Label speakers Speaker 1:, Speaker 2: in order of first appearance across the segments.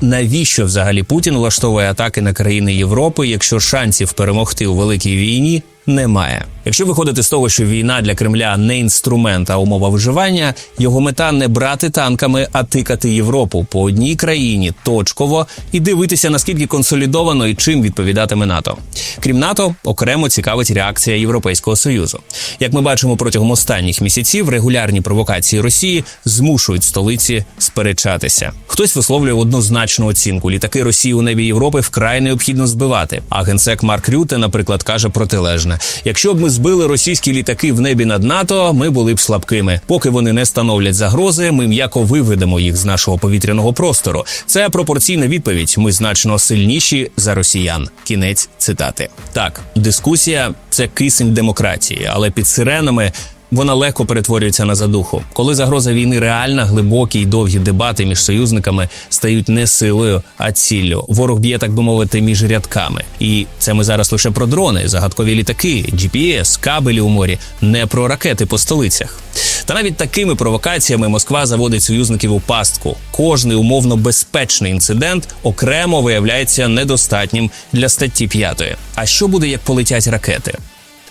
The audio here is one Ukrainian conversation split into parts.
Speaker 1: Навіщо взагалі Путін влаштовує атаки на країни Європи, якщо шансів перемогти у великій війні немає? Якщо виходити з того, що війна для Кремля не інструмент, а умова виживання, його мета не брати танками, а тикати Європу по одній країні точково і дивитися наскільки консолідовано і чим відповідатиме НАТО. Крім НАТО, окремо цікавить реакція Європейського союзу. Як ми бачимо протягом останніх місяців, регулярні провокації Росії змушують столиці сперечатися. Хтось висловлює однозначну оцінку. Літаки Росії у небі Європи вкрай необхідно збивати. А генсек Марк Рюте, наприклад, каже протилежне: якщо б ми збили російські літаки в небі над НАТО, ми були б слабкими. Поки вони не становлять загрози, ми м'яко виведемо їх з нашого повітряного простору. Це пропорційна відповідь. Ми значно сильніші за росіян. Кінець цитати. Так, дискусія це кисень демократії, але під сиренами. Вона легко перетворюється на задуху. Коли загроза війни реальна, глибокі й довгі дебати між союзниками стають не силою, а ціллю. Ворог б'є, так би мовити, між рядками. І це ми зараз лише про дрони, загадкові літаки, GPS, кабелі у морі, не про ракети по столицях. Та навіть такими провокаціями Москва заводить союзників у пастку. Кожний умовно безпечний інцидент окремо виявляється недостатнім для статті 5. А що буде, як полетять ракети?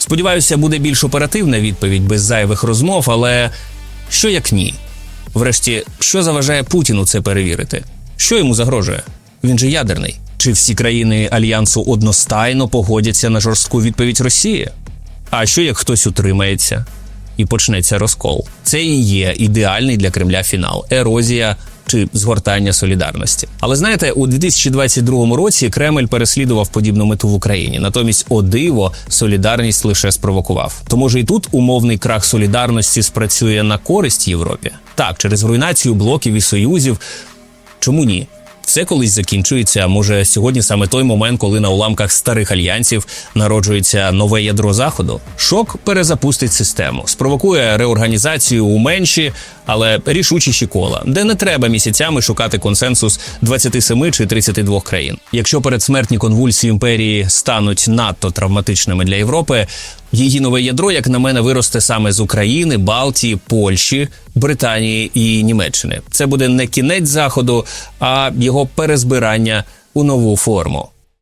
Speaker 1: Сподіваюся, буде більш оперативна відповідь без зайвих розмов, але що як ні? Врешті, що заважає Путіну це перевірити? Що йому загрожує? Він же ядерний. Чи всі країни альянсу одностайно погодяться на жорстку відповідь Росії? А що як хтось утримається і почнеться розкол? Це і є ідеальний для Кремля фінал ерозія чи згортання солідарності. Але знаєте, у 2022 році Кремль переслідував подібну мету в Україні. Натомість, о диво, солідарність лише спровокував. То може і тут умовний крах солідарності спрацює на користь Європі? Так, через руйнацію блоків і союзів. Чому ні? Все колись закінчується. Може, сьогодні саме той момент, коли на уламках старих альянсів народжується нове ядро заходу. Шок перезапустить систему, спровокує реорганізацію у менші, але рішучіші кола, де не треба місяцями шукати консенсус 27 чи 32 країн. Якщо передсмертні конвульсії імперії стануть надто травматичними для Європи, її нове ядро, як на мене, виросте саме з України, Балтії, Польщі, Британії і Німеччини. Це буде не кінець заходу, а його перезбирання у нову форму.